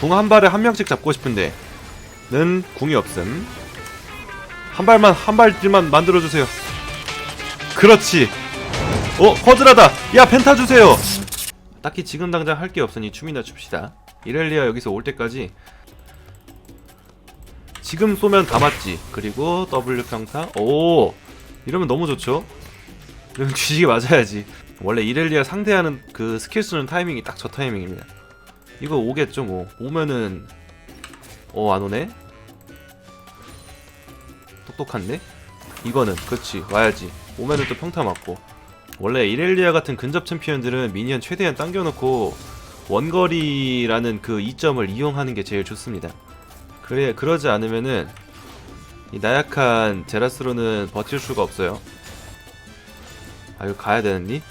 궁 한 발에 한 명씩 잡고 싶은데 는 궁이 없음. 한 발만 한 발들만 만들어주세요. 그렇지. 어 허드라다. 야 펜타 주세요. 딱히 지금 당장 할 게 없으니 춤이나 춥시다. 이렐리아 여기서 올 때까지. 지금 쏘면 다 맞지. 그리고 W 평타. 오 이러면 너무 좋죠? 이러면 주식이 맞아야지. 원래 이렐리아 상대하는 그 스킬 쓰는 타이밍이 딱 저 타이밍입니다 이거 오겠죠 뭐. 오면은 어 안오네? 똑똑한데? 이거는 그렇지 와야지. 오면은 또 평타 맞고. 원래 이렐리아 같은 근접 챔피언들은 미니언 최대한 당겨놓고 원거리라는 그 이점을 이용하는 게 제일 좋습니다. 그래 그러지 않으면은 이 나약한 제라스로는 버틸 수가 없어요. 아 이거 가야 되는니?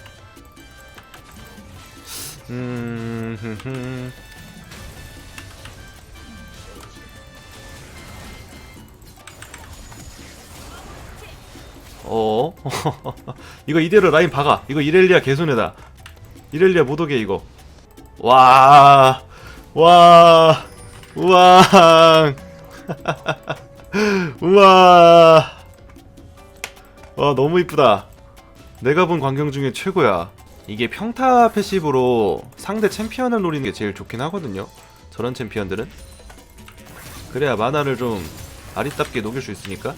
음. 어? 이거 이대로 라인 박아. 이거 이렐리아 개손해다. 이렐리아 못 오게 이거. 와, 와, 우왕, 우와, 와 너무 이쁘다. 내가 본 광경 중에 최고야. 이게 평타 패시브로 상대 챔피언을 노리는 게 제일 좋긴 하거든요. 저런 챔피언들은. 그래야 만화를 좀 아리답게 녹일 수 있으니까.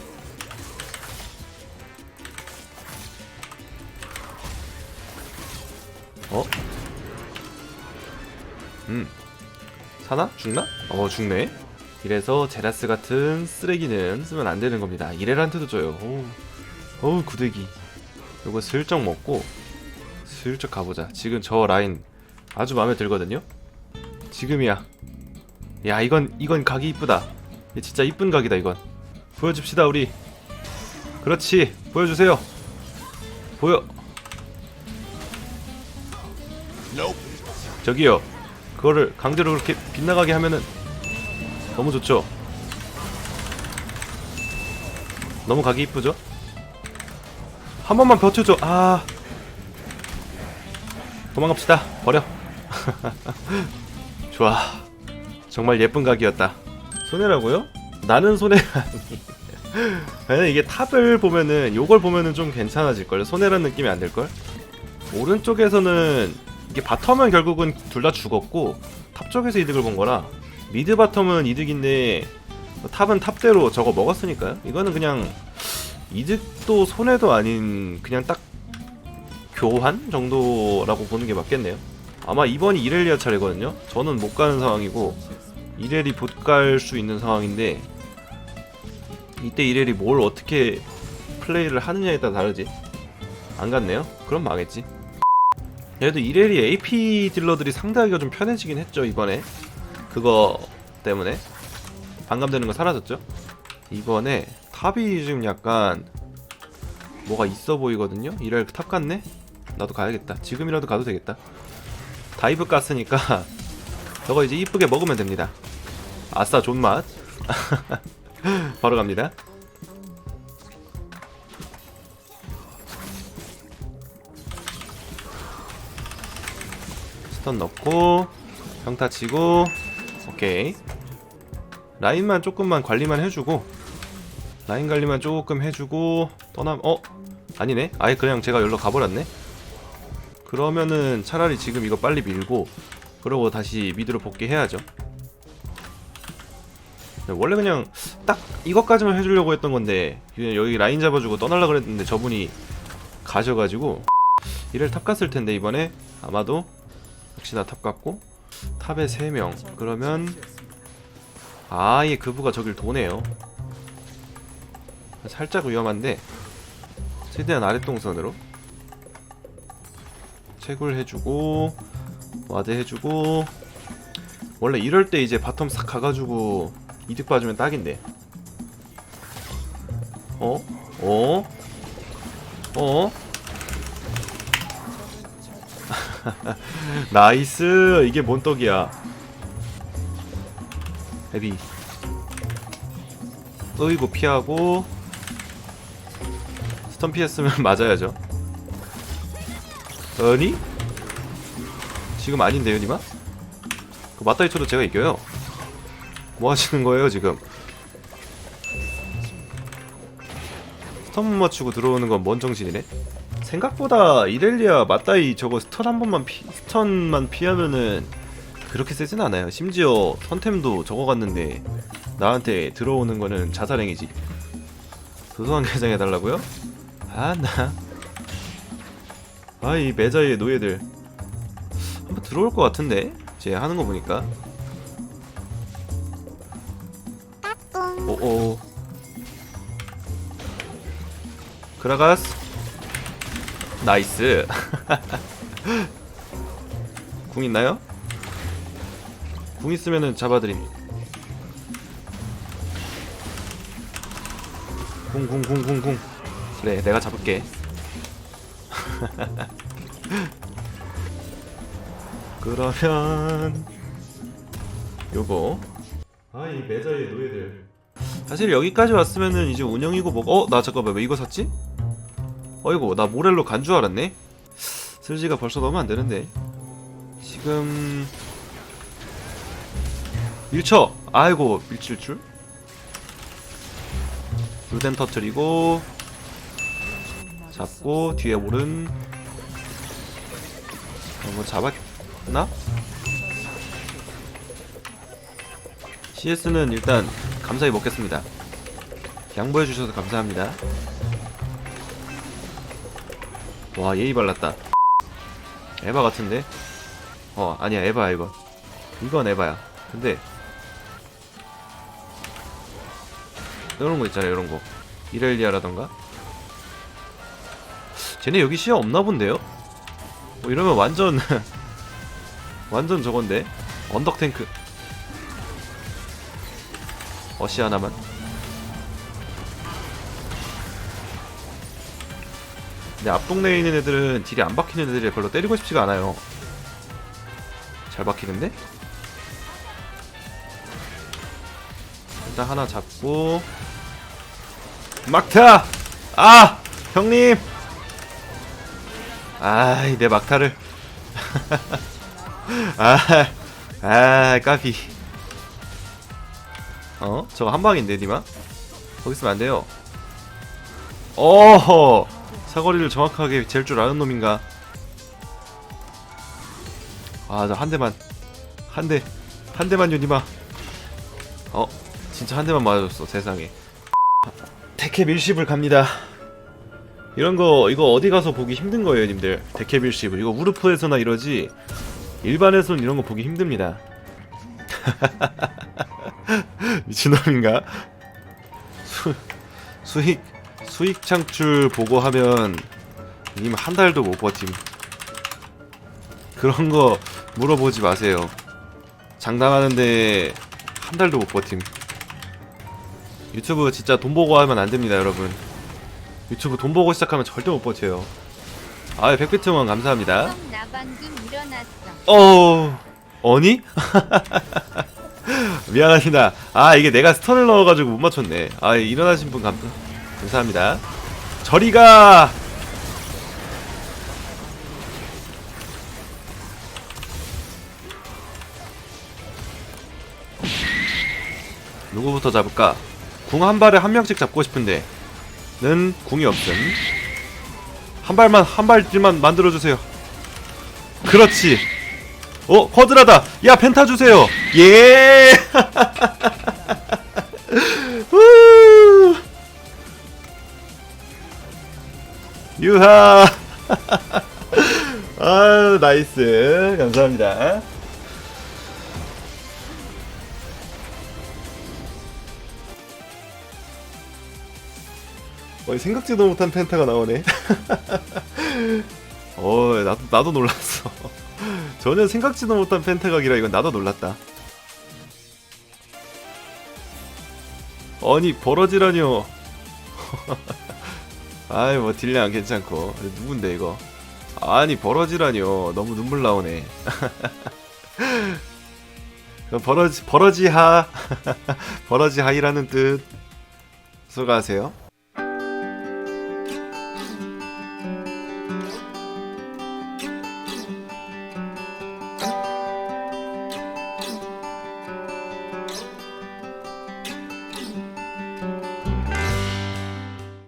어? 음. 사나? 죽나? 어, 죽네. 이래서 제라스 같은 쓰레기는 쓰면 안 되는 겁니다. 이레란트도 줘요. 어우, 구데기. 요거 슬쩍 먹고 슬쩍 가보자. 지금 저 라인 아주 마음에 들거든요. 지금이야. 야 이건 이건 각이 이쁘다. 진짜 이쁜 각이다 이건. 보여줍시다 우리. 그렇지 보여주세요. 보여. 저기요. 그거를 강제로 그렇게 빗나가게 하면은 너무 좋죠. 너무 각이 이쁘죠? 한 번만 버텨줘. 아. 도망갑시다. 버려. 좋아. 정말 예쁜 각이었다. 손해라고요? 나는 손해라니. 아니 이게 탑을 보면은 요걸 보면은 좀 괜찮아질걸. 손해란 느낌이 안 들걸? 오른쪽에서는 이게 바텀은 결국은 둘 다 죽었고 탑 쪽에서 이득을 본 거라 미드 바텀은 이득인데 탑은 탑대로 저거 먹었으니까요. 이거는 그냥 이득도 손해도 아닌 그냥 딱 교환 정도라고 보는 게 맞겠네요. 아마 이번이 이렐리아 차례거든요. 저는 못 가는 상황이고 이렐이 못 갈 수 있는 상황인데 이때 이렐이 뭘 어떻게 플레이를 하느냐에 따라 다르지. 안 갔네요. 그럼 망했지. 그래도 이렐이 AP 딜러들이 상대하기가 좀 편해지긴 했죠 이번에. 그거 때문에 반감되는 거 사라졌죠. 이번에 탑이 지금 약간 뭐가 있어 보이거든요. 이럴 탑 같네. 나도 가야겠다. 지금이라도 가도 되겠다. 다이브 깠으니까 저거 이제 이쁘게 먹으면 됩니다. 아싸 존맛. 바로 갑니다. 스턴 넣고 평타 치고 오케이 라인만 조금만 관리만 해주고 라인 관리만 조금 해주고 떠남 어 아니네 아예 그냥 제가 열로 가버렸네 그러면은 차라리 지금 이거 빨리 밀고 그러고 다시 미드로 복귀해야죠. 네, 원래 그냥 딱 이것까지만 해주려고 했던 건데 그냥 여기 라인 잡아주고 떠날라 그랬는데 저분이 가셔가지고 이를 탑 갔을 텐데 이번에 아마도 역시나 탑 갔고 탑에 3명. 그러면 아예 그부가 저길 도네요. 살짝 위험한데 최대한 아랫동선으로 채굴 해주고 와드 해주고 원래 이럴 때 이제 바텀 싹 가가지고 이득 봐주면 딱인데 어? 어? 어? 나이스 이게 뭔 떡이야 헤비 어이구 피하고 스턴 피했으면 맞아야죠 아니? 지금 아닌데요 니마? 그 맞다이 쳐도 제가 이겨요 뭐 하시는 거예요 지금? 스턴 못 맞추고 들어오는 건 뭔 정신이네? 생각보다 이렐리아 맞다이 저거 스턴 한 번만 피, 스턴만 피하면은 그렇게 세진 않아요. 심지어 선템도 저거 갔는데 나한테 들어오는 거는 자살행위지. 소소한 개장 해달라고요? 아 나. 아이 매자의 노예들 한번 들어올 것 같은데 쟤 하는 거 보니까. 오오. 그라가스. 나이스. 궁 있나요? 궁 있으면은 잡아드림. 궁, 궁, 궁, 궁, 궁. 그래, 내가 잡을게. 그러면 요거. 아, 이 매자의 노예들. 사실 여기까지 왔으면은 이제 운영이고 뭐가 어? 나 잠깐만 왜 이거 샀지? 어이구 나 모렐로 간 줄 알았네 슬지가 벌써 넣으면 안 되는데 지금 1초 아이고 밀칠 줄 루덴 터트리고 잡고 뒤에 오른 한번 잡았나? CS는 일단 감사히 먹겠습니다. 양보해 주셔서 감사합니다. 와 예의 발랐다. 에바 같은데? 어 아니야 에바야 이거. 이건 에바야. 근데 이런 거 있잖아요 이런 거. 이렐리아라던가 쟤네 여기 시야 없나 본데요? 뭐 이러면 완전 완전 저건데 언덕 탱크 어시 하나만 근데 앞 동네에 있는 애들은 딜이 안 박히는 애들이 별로 때리고 싶지가 않아요. 잘 박히는데? 일단 하나 잡고 막타! 아! 형님! 아이 내 막타를 아, 아 까비 어? 저거 한 방인데 니마? 거기 있으면 안 돼요 어허 사거리를 정확하게 잴 줄 아는 놈인가? 아, 저 한 대만. 한 대. 한 대만요, 니마. 어, 진짜 한 대만 맞아줬어, 세상에. 데캡 일십을 갑니다. 이런 거, 이거 어디 가서 보기 힘든 거예요, 님들. 데캡 일십을. 이거 우르프에서나 이러지. 일반에서는 이런 거 보기 힘듭니다. 미친놈인가? 수, 수익, 수익 창출 보고 하면 님 한 달도 못 버팀. 그런 거 물어보지 마세요. 장담하는데 한 달도 못 버팀. 유튜브 진짜 돈 보고 하면 안 됩니다, 여러분. 유튜브 돈 보고 시작하면 절대 못 버텨요. 아, 백비트원 감사합니다. 형, 나 방금 일어났어. 어, 어니? 미안합니다. 아, 이게 내가 스턴을 넣어가지고 못 맞췄네. 아, 일어나신 분 감, 감사합니다. 저리가! 누구부터 잡을까? 궁 한 발에 한 명씩 잡고 싶은데, 는 궁이 없음. 한 발만, 한 발만 만들어주세요. 그렇지. 어, 쿼드라다. 야, 펜타 주세요. 예. 후. 유하. 아유, 나이스. 감사합니다. 어, 생각지도 못한 펜타가 나오네. 어, 나도 나도 놀랐어. 전혀 생각지도 못한 펜타각이라 이건 나도 놀랐다. 아니 버러지라뇨. 아이 뭐 딜량 괜찮고 누군데 이거? 아니 버러지라뇨. 너무 눈물 나오네. 버러지 버러지하 버러지하이라는 뜻. 수고하세요.